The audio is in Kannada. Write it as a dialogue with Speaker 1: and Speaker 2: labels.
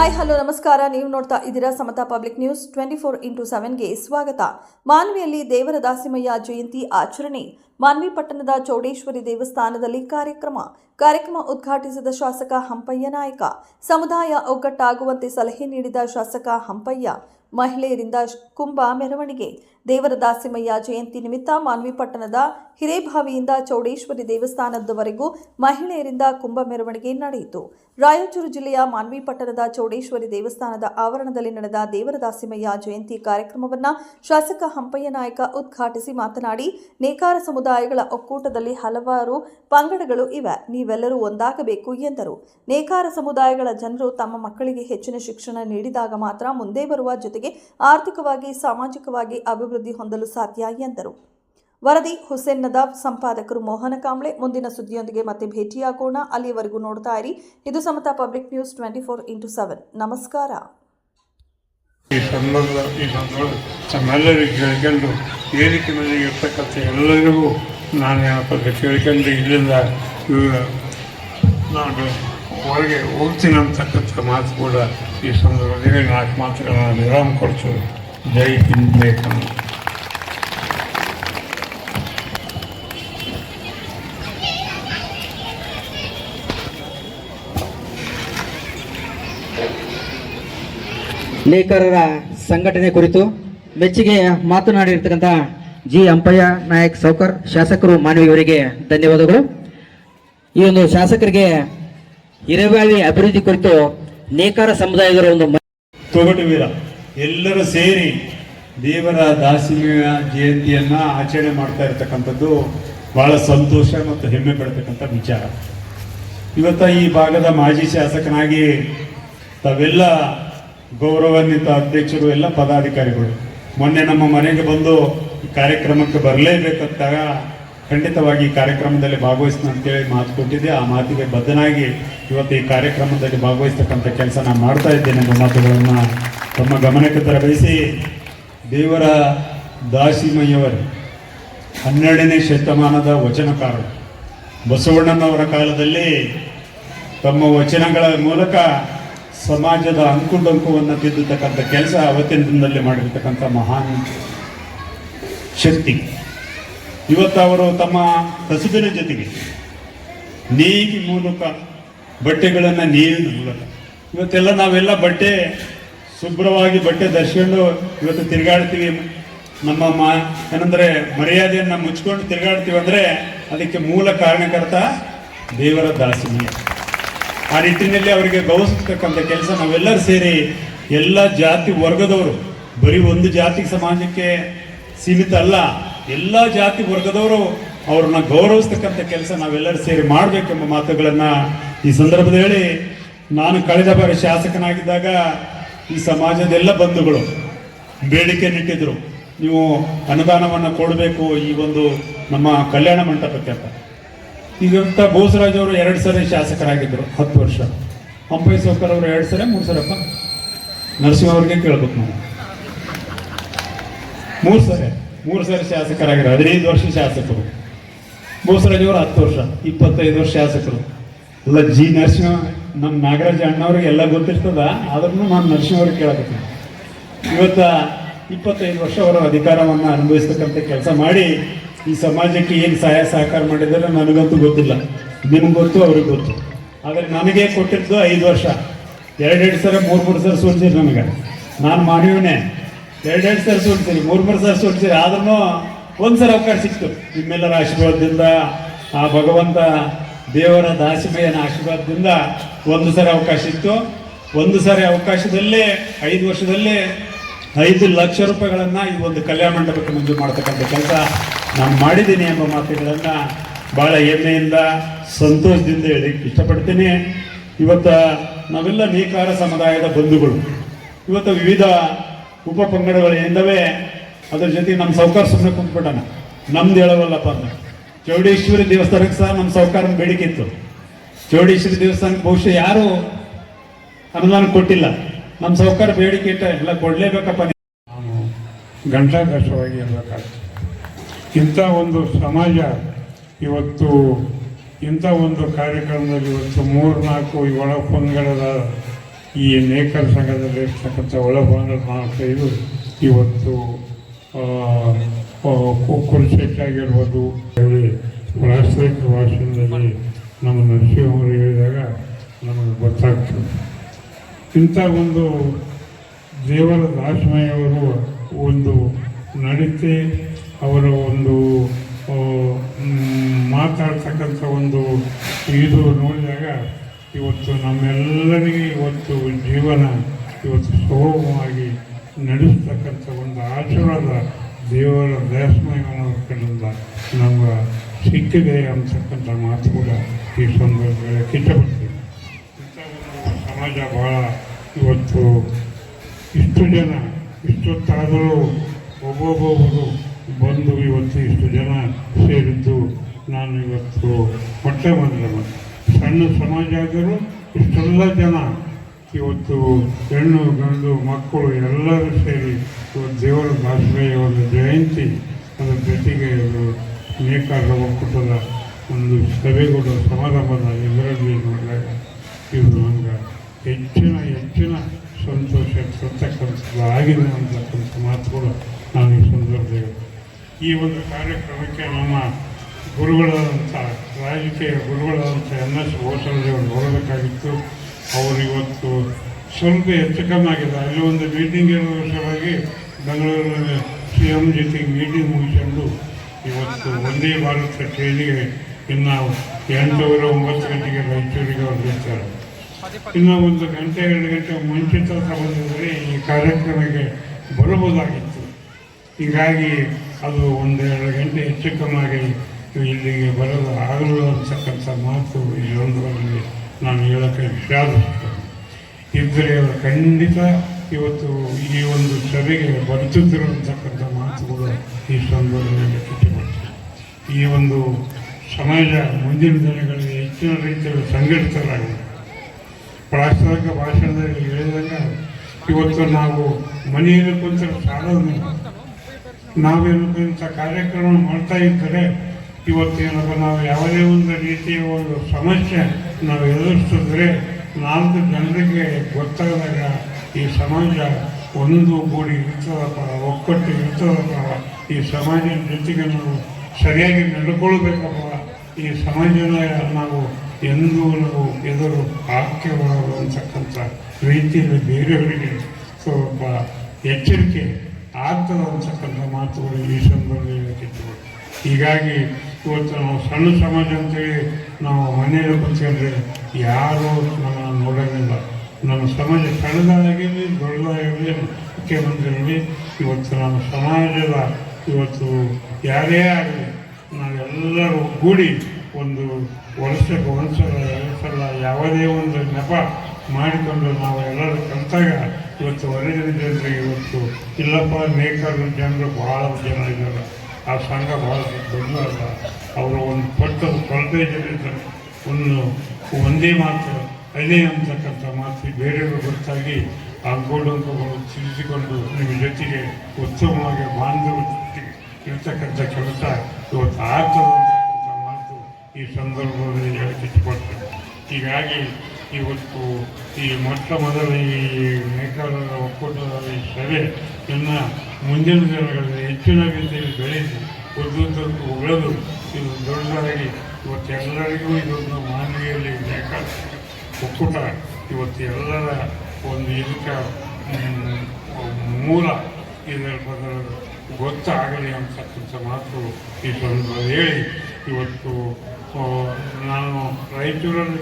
Speaker 1: ಹಾಯ್ ಹಲೋ ನಮಸ್ಕಾರ. ನೀವು ನೋಡ್ತಾ ಇದ್ದೀರಾ Samata public news twenty four into ಸೆವೆನ್ಗೆ ಸ್ವಾಗತ. ಮಾನವಿಯಲ್ಲಿ ದೇವರ ದಾಸಿಮಯ್ಯ ಜಯಂತಿ ಆಚರಣೆ. ಮಾನ್ವಿ ಪಟ್ಟಣದ ಚೌಡೇಶ್ವರಿ ದೇವಸ್ಥಾನದಲ್ಲಿ ಕಾರ್ಯಕ್ರಮ. ಕಾರ್ಯಕ್ರಮ ಉದ್ಘಾಟಿಸಿದ ಶಾಸಕ ಹಂಪಯ್ಯ ನಾಯಕ. ಸಮುದಾಯ ಒಗ್ಗಟ್ಟಾಗುವಂತೆ ಸಲಹೆ ನೀಡಿದ ಶಾಸಕ ಹಂಪಯ್ಯ, ಮಹಿಳೆಯರಿಂದ ಕುಂಭ ಮೆರವಣಿಗೆ. ದೇವರ ದಾಸಿಮಯ್ಯ ಜಯಂತಿ ನಿಮಿತ್ತ ಮಾನ್ವಿ ಪಟ್ಟಣದ ಹಿರೇಬಾವಿಯಿಂದ ಚೌಡೇಶ್ವರಿ ದೇವಸ್ಥಾನದವರೆಗೂ ಮಹಿಳೆಯರಿಂದ ಕುಂಭ ಮೆರವಣಿಗೆ ನಡೆಯಿತು. ರಾಯಚೂರು ಜಿಲ್ಲೆಯ ಮಾನ್ವಿ ಪಟ್ಟಣದ ಚೌಡೇಶ್ವರಿ ದೇವಸ್ಥಾನದ ಆವರಣದಲ್ಲಿ ನಡೆದ ದೇವರ ದಾಸಿಮಯ್ಯ ಜಯಂತಿ ಕಾರ್ಯಕ್ರಮವನ್ನು ಶಾಸಕ ಹಂಪಯ್ಯ ನಾಯಕ ಉದ್ಘಾಟಿಸಿ ಮಾತನಾಡಿ, ನೇಕಾರ ಸಮುದಾಯಗಳ ಒಕ್ಕೂಟದಲ್ಲಿ ಹಲವಾರು ಪಂಗಡಗಳು ಇವೆ. ನೀವೆಲ್ಲರೂ ಒಂದಾಗಬೇಕು ಎಂದರು. ನೇಕಾರ ಸಮುದಾಯಗಳ ಜನರು ತಮ್ಮ ಮಕ್ಕಳಿಗೆ ಹೆಚ್ಚಿನ ಶಿಕ್ಷಣ ನೀಡಿದಾಗ ಮಾತ್ರ ಮುಂದೆ ಬರುವ ಜೊತೆಗೆ ಆರ್ಥಿಕವಾಗಿ, ಸಾಮಾಜಿಕವಾಗಿ ಅಭಿವೃದ್ಧಿ ಹೊಂದಲು ಸಾಧ್ಯ ಎಂದರು. ವರದಿ ಹುಸೇನ್ ನದಾಫ್ ಸಂಪಾದಕರು ಮೋಹನ ಕಾಂಬ್ಳೆ. ಮುಂದಿನ ಸುದ್ದಿಯೊಂದಿಗೆ ಮತ್ತೆ ಭೇಟಿಯಾಗೋಣ. ಅಲ್ಲಿಯವರೆಗೂ ನೋಡ್ತಾ ಇರಿ. ಇದು Samata public news twenty four into seven. ನಮಸ್ಕಾರ.
Speaker 2: ಈ ಸಂಬಂಧ, ಈ ಸಂದರ್ಭ ತಮ್ಮೆಲ್ಲರಿಗೂ ಕೇಳ್ಕೊಂಡು ವೇದಿಕೆ ಮೇಲೆ ಇರ್ತಕ್ಕಂಥ ಎಲ್ಲರಿಗೂ ನಾನು ಏನಪ್ಪ ಕೇಳ್ಕೊಂಡು ಇಲ್ಲಿಂದ ನಾನು ಹೊರಗೆ ಹೋಗ್ತೀನಿ ಅಂತಕ್ಕಂಥ ಮಾತು ಕೂಡ ಈ ಸಂದರ್ಭದಲ್ಲಿ ನಾಲ್ಕು ಮಾತುಗಳನ್ನ ವಿರಾಮ ಕೊಡ್ತು ಜೈ ಹಿಂದ್, ಜೈ
Speaker 3: ನೇಕಾರರ ಸಂಘಟನೆ ಕುರಿತು ಮೆಚ್ಚುಗೆ ಮಾತನಾಡಿರ್ತಕ್ಕಂಥ ಜಿ ಅಂಪಯ್ಯ ನಾಯಕ್ ಸೌಕರ್ ಶಾಸಕರು ಮಾನವಿಯವರಿಗೆ ಧನ್ಯವಾದಗಳು. ಈ ಒಂದು ಶಾಸಕರಿಗೆ ಹಿರೇಬಾವಿ ಅಭಿವೃದ್ಧಿ ಕುರಿತು ನೇಕಾರ ಸಮುದಾಯದವರ ಒಂದು ಮ-
Speaker 4: ತೊಗಟು ವೀರ. ಎಲ್ಲರೂ ಸೇರಿ ದೇವರ ದಾಸಿಮೆಯ ಜಯಂತಿಯನ್ನ ಆಚರಣೆ ಮಾಡ್ತಾ ಇರತಕ್ಕಂಥದ್ದು ಬಹಳ ಸಂತೋಷ ಮತ್ತು ಹೆಮ್ಮೆ ಪಡ್ತಕ್ಕಂಥ ವಿಚಾರ. ಇವತ್ತ ಈ ಭಾಗದ ಮಾಜಿ ಶಾಸಕನಾಗಿ ತಾವೆಲ್ಲ ಗೌರವಾನ್ವಿತ ಅಧ್ಯಕ್ಷರು ಎಲ್ಲ ಪದಾಧಿಕಾರಿಗಳು. ಮೊನ್ನೆ ನಮ್ಮ ಮನೆಗೆ ಬಂದು ಕಾರ್ಯಕ್ರಮಕ್ಕೆ ಬರಲೇಬೇಕಂತಾಗ ಖಂಡಿತವಾಗಿ ಈ ಕಾರ್ಯಕ್ರಮದಲ್ಲಿ ಭಾಗವಹಿಸ್ತೀನಿ ಅಂತೇಳಿ ಮಾತು ಕೊಟ್ಟಿದ್ದೆ. ಆ ಮಾತಿಗೆ ಬದ್ಧನಾಗಿ ಇವತ್ತು ಈ ಕಾರ್ಯಕ್ರಮದಲ್ಲಿ ಭಾಗವಹಿಸ್ತಕ್ಕಂಥ ಕೆಲಸ ನಾನು ಮಾಡ್ತಾ ಇದ್ದೇನೆ ಎಂಬ ಮಾತುಗಳನ್ನು ತಮ್ಮ ಗಮನಕ್ಕೆ ತರಬೇಸಿ. ದೇವರ ದಾಸಿಮಯ್ಯವರು ಹನ್ನೆರಡನೇ ಶತಮಾನದ ವಚನಕಾರರು. ಬಸವಣ್ಣನವರ ಕಾಲದಲ್ಲಿ ತಮ್ಮ ವಚನಗಳ ಮೂಲಕ ಸಮಾಜದ ಅಂಕುಡಂಕುವನ್ನು ತಿದ್ದುತಕ್ಕಂಥ ಕೆಲಸ ಅವತ್ತಿನ ದಿನದಲ್ಲಿ ಮಾಡಿರ್ತಕ್ಕಂಥ ಮಹಾನ್ ಶಕ್ತಿ. ಇವತ್ತು ಅವರು ತಮ್ಮ ಕಸುಬಿನ ಜೊತೆಗೆ ನೇಯ್ಗೆ ಮೂಲಕ ಬಟ್ಟೆಗಳನ್ನು ನೀರಿನ ಮೂಲಕ. ಇವತ್ತೆಲ್ಲ ನಾವೆಲ್ಲ ಬಟ್ಟೆ ಶುಭ್ರವಾಗಿ ಬಟ್ಟೆ ಧರಿಸ್ಕೊಂಡು ಇವತ್ತು ತಿರುಗಾಡ್ತೀವಿ. ನಮ್ಮ ಮಾ ಏನಂದರೆ ಮರ್ಯಾದೆಯನ್ನು ಮುಚ್ಕೊಂಡು ತಿರುಗಾಡ್ತೀವಿ ಅಂದರೆ ಅದಕ್ಕೆ ಮೂಲ ಕಾರಣಕರ್ತ ದೇವರ ದಾಸಿಮಯ ಆ ನಿಟ್ಟಿನಲ್ಲಿ ಅವರಿಗೆ ಗೌರಿಸ್ತಕ್ಕಂಥ ಕೆಲಸ ನಾವೆಲ್ಲರೂ ಸೇರಿ ಎಲ್ಲ ಜಾತಿ ವರ್ಗದವರು, ಬರೀ ಒಂದು ಜಾತಿ ಸಮಾಜಕ್ಕೆ ಸೀಮಿತ ಅಲ್ಲ, ಎಲ್ಲ ಜಾತಿ ವರ್ಗದವರು ಅವ್ರನ್ನ ಗೌರವಿಸ್ತಕ್ಕಂಥ ಕೆಲಸ ನಾವೆಲ್ಲರೂ ಸೇರಿ ಮಾಡಬೇಕೆಂಬ ಮಾತುಗಳನ್ನು ಈ ಸಂದರ್ಭದಲ್ಲಿ ಹೇಳಿ ನಾನು ಕಳೆದ ಬಾರಿ ಶಾಸಕನಾಗಿದ್ದಾಗ ಈ ಸಮಾಜದ ಎಲ್ಲ ಬಂಧುಗಳು ಬೇಡಿಕೆ ನಿಟ್ಟಿದ್ರು. ನೀವು ಅನುದಾನವನ್ನು ಕೊಡಬೇಕು ಈ ಒಂದು ನಮ್ಮ ಕಲ್ಯಾಣ ಮಂಟಪಕ್ಕೆ ಅಂತ. ಈಗಂತ ಬೋಸರಾಜ್ ಅವರು ಎರಡು ಸರಿ ಶಾಸಕರಾಗಿದ್ದರು, ಹತ್ತು ವರ್ಷ. ಹಂಪೈ ಸೋಕರ್ ಅವರು ಎರಡು ಸರಿ, ಮೂರು ಸರಪ್ಪ ನರಸಿಂಹ ಅವ್ರಿಗೆ ಕೇಳ್ಬೇಕು ನಾವು. ಮೂರು ಸರಿ ಮೂರು ಸರಿ ಶಾಸಕರಾಗಿರೋ ಹದಿನೈದು ವರ್ಷ ಶಾಸಕರು. ಬೋಸರಾಜ್ ಅವರು ಹತ್ತು ವರ್ಷ, ಇಪ್ಪತ್ತೈದು ವರ್ಷ ಶಾಸಕರು. ಅಲ್ಲ, ಜಿ ನರಸಿಂಹ, ನಮ್ಮ ನಾಗರಾಜ ಅಣ್ಣವ್ರಿಗೆ ಎಲ್ಲ ಗೊತ್ತಿರ್ತದ? ಆದ್ರೂ ನಾನು ನರಸಿಂಹ ಅವ್ರಿಗೆ ಕೇಳಬೇಕು. ಇವತ್ತ ಇಪ್ಪತ್ತೈದು ವರ್ಷ ಅವರ ಅಧಿಕಾರವನ್ನು ಅನುಭವಿಸ್ತಕ್ಕಂಥ ಕೆಲಸ ಮಾಡಿ ಈ ಸಮಾಜಕ್ಕೆ ಏನು ಸಹಾಯ ಸಹಕಾರ ಮಾಡಿದ್ದಾರೆ ನನಗಂತೂ ಗೊತ್ತಿಲ್ಲ. ನಿಮ್ಗೆ ಗೊತ್ತು, ಅವ್ರಿಗೆ ಗೊತ್ತು. ಆದರೆ ನನಗೆ ಕೊಟ್ಟಿದ್ದು ಐದು ವರ್ಷ. ಎರಡೆರಡು ಸರ ಮೂರು ಮೂರು ಸಲ ಸೋಲ್ಸಿರಿ ನನಗೆ. ನಾನು ಮಾಡಿವನೇ ಎರಡೆರಡು ಸಲ ಸೋಲ್ಸಿರಿ ಮೂರು ಮೂರು ಸಲ ಸೋಲ್ಸಿರಿ ಆದ್ರೂ ಒಂದ್ಸಲ ಅವಕಾಶ ಸಿಕ್ತು. ನಿಮ್ಮೆಲ್ಲರ ಆಶೀರ್ವಾದದಿಂದ, ಆ ಭಗವಂತ ದೇವರ ದಾಸಿಮಯ್ಯನ ಆಶೀರ್ವಾದದಿಂದ ಒಂದು ಸರಿ ಅವಕಾಶ ಇತ್ತು ಒಂದು ಸಾರಿ ಅವಕಾಶದಲ್ಲೇ, ಐದು ವರ್ಷದಲ್ಲೇ ಐದು ಲಕ್ಷ ರೂಪಾಯಿಗಳನ್ನು ಈ ಒಂದು ಕಲ್ಯಾಣ ಮಂಟಪಕ್ಕೆ ಮಂಜೂರು ಮಾಡ್ತಕ್ಕಂಥ ಕೆಲಸ ನಾನು ಮಾಡಿದ್ದೀನಿ ಎಂಬ ಮಾತುಗಳನ್ನು ಭಾಳ ಹೆಮ್ಮೆಯಿಂದ, ಸಂತೋಷದಿಂದ ಹೇಳಿಕ್ಕೆ ಇಷ್ಟಪಡ್ತೀನಿ. ಇವತ್ತು ನಾವೆಲ್ಲ ನೇಕಾರ ಸಮುದಾಯದ ಬಂಧುಗಳು. ಇವತ್ತು ವಿವಿಧ ಉಪ ಪಂಗಡಗಳು ಏನಿದ್ದಾವೆ ಅದ್ರ ಜೊತೆಗೆ ನಮ್ಮ ಸೌಕಾರ ಸುಮ್ಮನೆ ಕುಂತ್ಬಿಟ್ಟಣ. ನಮ್ದು ಹೇಳವಲ್ಲಪ್ಪ ಅಂದ್ರೆ ಚೌಡೇಶ್ವರಿ ದೇವಸ್ಥಾನಕ್ಕೆ ಸಹ ನಮ್ಮ ಸೌಕಾರನ ಬೇಡಿಕೆ ಇತ್ತು. ಚೌಡೇಶ್ವರಿ ದೇವಸ್ಥಾನಕ್ಕೆ ಬಹುಶಃ ಯಾರು ಅನುದಾನ ಕೊಟ್ಟಿಲ್ಲ. ನಮ್ಮ ಸೌಕಾರ ಬೇಡಿಕೆ ಇಟ್ಟ ಎಲ್ಲ ಕೊಡಲೇಬೇಕಪ್ಪ.
Speaker 2: ನಾನು ಗಂಟಾಘೋಷವಾಗಿ ಇರಬೇಕಾಗ್ತದೆ ಇಂಥ ಒಂದು ಸಮಾಜ ಇವತ್ತು ಇಂಥ ಒಂದು ಕಾರ್ಯಕ್ರಮದಲ್ಲಿ ಇವತ್ತು ಮೂರು ನಾಲ್ಕು ಈ ಒಳ ಪಂಗಡದ ಈ ನೇಕರ ಸಂಘದಲ್ಲಿ ಇರ್ತಕ್ಕಂಥ ಒಳಭಾಗದ ನಾಲ್ಕೈದು ಇವತ್ತು ಆ, ಆ, ಕು- ಕುಲಶೆಟ್ಟಿ ಆಗಿರ್ಬೋದು ಹೇಳಿ ವಾಸ್ತವಿಕ ಭಾಷಣದಲ್ಲಿ ನಮ್ಮ ನರಸಿಂಹರು ಹೇಳಿದಾಗ ನಮಗೆ ಗೊತ್ತಾಗ್ತದೆ. ಇಂಥ ಒಂದು ದೇವರ ದಾಸಮಯವರು ಒಂದು ನಡತೆ ಅವರ ಒಂದು ಮಾತಾಡ್ತಕ್ಕಂಥ ಒಂದು ಇದು ನೋಡಿದಾಗ ಇವತ್ತು ನಮ್ಮೆಲ್ಲರಿಗೆ ಇವತ್ತು ಜೀವನ ಇವತ್ತು ಸುಗಮವಾಗಿ ನಡೆಸ್ತಕ್ಕಂಥ ಒಂದು ಆಶೀರ್ವಾದ ದೇವರ ದಯಸ್ಮಯಿಂದ ನಮ್ಗೆ ಸಿಕ್ಕಿದೆ ಅಂತಕ್ಕಂಥ ಮಾತು ಕೂಡ ಈ ಸಂದರ್ಭದಲ್ಲಿ ಕಿಚ್ಚಪಡ್ತೀವಿ ಇಂಥ ಒಂದು ಸಮಾಜ ಭಾಳ ಇವತ್ತು ಇಷ್ಟು ಜನ, ಇಷ್ಟೊತ್ತಾದರೂ ಒಬ್ಬೊಬ್ಬೊಬ್ಬರು ಬಂದು ಇವತ್ತು ಇಷ್ಟು ಜನ ಸೇರಿದ್ದು ನಾನು ಇವತ್ತು ಹೊಟ್ಟೆ ಬಂದರೆ ಸಣ್ಣ ಸಮಾಜ ಆದರೂ ಇಷ್ಟೆಲ್ಲ ಜನ ಇವತ್ತು ಹೆಣ್ಣು, ಗಂಡು, ಮಕ್ಕಳು ಎಲ್ಲರೂ ಸೇರಿ ಇವತ್ತು ದೇವರ ಭಾಷೆಯ ಒಂದು ಜಯಂತಿ ಅದರ ಜೊತೆಗೆ ಇವರು ನೇಕಾರ ಒಕ್ಕೂಟದ ಒಂದು ಸಭೆಗಳು ಸಮಾರಂಭದ ಇದರಲ್ಲಿ ನೋಡಿದಾಗ ಇವರು ನಮ್ಗೆ ಹೆಚ್ಚಿನ ಹೆಚ್ಚಿನ ಸಂತೋಷ ತರ್ತಕ್ಕಂಥದ್ದು ಆಗಿದೆ ಅಂತಕ್ಕಂಥ ಮಾತುಗಳು. ಈ ಒಂದು ಕಾರ್ಯಕ್ರಮಕ್ಕೆ ನಮ್ಮ ಗುರುಗಳಾದಂಥ ರಾಜಕೀಯ ಗುರುಗಳಾದಂಥ ಎನ್ ಎಸ್ ಅವರು ನೋಡಬೇಕಾಗಿತ್ತು ಅವರು ಇವತ್ತು ಸ್ವಲ್ಪ ಹೆಚ್ಚು ಕಮ್ಮಿ ಆಗಿದೆ ಅಲ್ಲಿ ಒಂದು ಮೀಟಿಂಗ್ ಇರೋ ಸಲುವಾಗಿ ಬೆಂಗಳೂರಿನಲ್ಲಿ ಸಿ ಎಂ ಜೊತೆ ಮೀಟಿಂಗ್ ಮುಗಿಸಿಕೊಂಡು ಇವತ್ತು ಒಂದೇ ಭಾರತ ಟ್ರೈನಿಗೆ ಇನ್ನು ಎಂಟೂವರೆ ಒಂಬತ್ತು ಗಂಟೆಗೆ ರಾಯಚೂರಿಗೆ ಅವ್ರು ಬರ್ತಾರೆ. ಇನ್ನು ಒಂದು ಗಂಟೆ, ಎರಡು ಗಂಟೆ ಮುಂಚಿತ ಸಮಯದಲ್ಲಿ ಈ ಕಾರ್ಯಕ್ರಮಕ್ಕೆ ಬರಬಹುದಾಗಿತ್ತು. ಹೀಗಾಗಿ ಅದು ಒಂದೆರಡು ಗಂಟೆ ಹೆಚ್ಚು ಕಮ್ಮಿ ಇಲ್ಲಿಗೆ ಬರಲು ಆಗಲು ಅಂತಕ್ಕಂಥ ಮಾತು ಈ ಒಂದು ನಾನು ಹೇಳೋಕ್ಕೆ ವಿಷಾದ ಇದ್ದರೆ ಅವರು ಖಂಡಿತ ಇವತ್ತು ಈ ಒಂದು ಸಭೆಗೆ ಬರುತ್ತಿರುವಂತಕ್ಕಂಥ ಮಾತುಗಳು ಈ ಸಂದರ್ಭದಲ್ಲಿ ಕಟ್ಟಿಕೊಡ್ತದೆ ಈ ಒಂದು ಸಮಾಜ ಮುಂದಿನ ದಿನಗಳಲ್ಲಿ ಹೆಚ್ಚಿನ ರೀತಿಯಲ್ಲಿ ಸಂಘಟಿತರಾಗಿದೆ. ಪ್ರಾಸ್ತಾವಿಕ ಭಾಷಣದಲ್ಲಿ ಹೇಳಿದಾಗ ಇವತ್ತು ನಾವು ಮನೆಯಲ್ಲಿ ಕುಂತ ನಾವೇನಪ್ಪ ಇಂಥ ಕಾರ್ಯಕ್ರಮ ಮಾಡ್ತಾ ಇದ್ದರೆ ಇವತ್ತೇನಪ್ಪ, ನಾವು ಯಾವುದೇ ಒಂದು ರೀತಿಯ ಒಂದು ಸಮಸ್ಯೆ ನಾವು ಎದುರಿಸಿದ್ರೆ ನಾಲ್ಕು ಜನರಿಗೆ ಗೊತ್ತಾದಾಗ ಈ ಸಮಾಜ ಒಂದು ಗೂಡಿ ಇರ್ತದಪ್ಪ, ಒಕ್ಕಟ್ಟು ಇರ್ತದಪ್ಪ. ಈ ಸಮಾಜದ ಜೊತೆಗೆ ನಾವು ಸರಿಯಾಗಿ ನಡ್ಕೊಳ್ಬೇಕಪ್ಪ. ಈ ಸಮಾಜನ ನಾವು ಎಂದೂ ನಾವು ಎದುರು ಹಾಕ್ಯಬಾರದು ಅಂತಕ್ಕಂಥ ರೀತಿಯಲ್ಲಿ ಬೇರೆಯವರಿಗೆ ಸ್ವಲ್ಪ ಎಚ್ಚರಿಕೆ ಆಗ್ತದೆ ಅಂತಕ್ಕಂಥ ಮಾತುಗಳು ಈ ಸಂದರ್ಭದಲ್ಲಿ ಕಿತ್ತುಗಳು ಹೀಗಾಗಿ ಇವತ್ತು ನಾವು ಸಣ್ಣ ಸಮಾಜ ಅಂತೇಳಿ ನಾವು ಮನೆಯಲ್ಲಿ ಕೂತ್ಕೊಂಡ್ರೆ ಯಾರೂ ನಮ್ಮನ್ನು ನೋಡೋಂಗಿಲ್ಲ. ನಮ್ಮ ಸಮಾಜ ಸಣ್ಣದಾಗಿರಲಿ, ದೊಡ್ಡದಾಗಿರಲಿ, ಮುಖ್ಯಮಂತ್ರಿರಲಿ, ಇವತ್ತು ನಮ್ಮ ಸಮಾಜದ ಇವತ್ತು ಯಾರೇ ಆಗಲಿ, ನಾವೆಲ್ಲರೂ ಕೂಡಿ ಒಂದು ವರ್ಷಕ್ಕೆ ಒಂದ್ಸಲ, ಎರಡು ಸಲ ಯಾವುದೇ ಒಂದು ನೆಪ ಮಾಡಿಕೊಂಡು ನಾವು ಎಲ್ಲರೂ ಕಲಿತಾಗ ಇವತ್ತು ಹೊರಗಿನ ಜನರಿಗೆ ಇವತ್ತು ಇಲ್ಲಪ್ಪ ನೇಕಾರರ ಜನರು ಭಾಳ ಜನ ಇದ್ದಾರೆ. ಆ ಸಂಘ ಭಾಳ ದೊಡ್ಡದಲ್ಲ ಅವರ ಒಂದು ಪಟ್ಟ ಕೊರತೆ ಜನ ಇದ್ದಾರೆ ಒಂದು ಒಂದೇ ಮಾತು ಅದೇ ಅಂತಕ್ಕಂಥ ಮಾತು ಬೇರೆಯವರು ಗೊತ್ತಾಗಿ ಆ ಗೋಡಂಕಗಳು ತಿಳಿಸಿಕೊಂಡು ನಿಮ್ಮ ಜೊತೆಗೆ ಉತ್ತಮವಾಗಿ ಬಾಂಧವ್ಯ ಇರ್ತಕ್ಕಂಥ ಕೆಲಸ ಇವತ್ತು ಆಗ್ತದೆ ಅಂತಕ್ಕಂಥ ಮಾತು ಈ ಸಂದರ್ಭದಲ್ಲಿ ಹೇಳಕ್ಕೆ ಇಷ್ಟಪಡ್ತೇನೆ. ಹೀಗಾಗಿ ಇವತ್ತು ಈ ಮೊಟ್ಟ ಮೊದಲ ಈ ನೇಕಾರರ ಒಕ್ಕೂಟದ ಈ ಸಭೆ ಇನ್ನು ಮುಂದಿನ ದಿನಗಳಲ್ಲಿ ಹೆಚ್ಚಿನ ರೀತಿಯಲ್ಲಿ ಬೆಳೆದು ಉದ್ದುದ್ದಕ್ಕೂ ಉಳಿದು, ಇದು ದೊಡ್ಡದಾಗಿ ಇವತ್ತು ಎಲ್ಲರಿಗೂ ಇದೊಂದು ಮಾನವೀಯಲ್ಲಿ ನೇಕಾರ ಒಕ್ಕೂಟ. ಇವತ್ತು ಎಲ್ಲರ ಒಂದು ಇದಕ್ಕೆ ಮೂಲ ಇದರ ಬದಲು ಗೊತ್ತಾಗಲಿ ಅಂತಕ್ಕಂಥ ಮಾತು ಈ ಸಂದರ್ಭದಲ್ಲಿ ಹೇಳಿ. ಇವತ್ತು ನಾನು ರಾಯಚೂರಲ್ಲಿ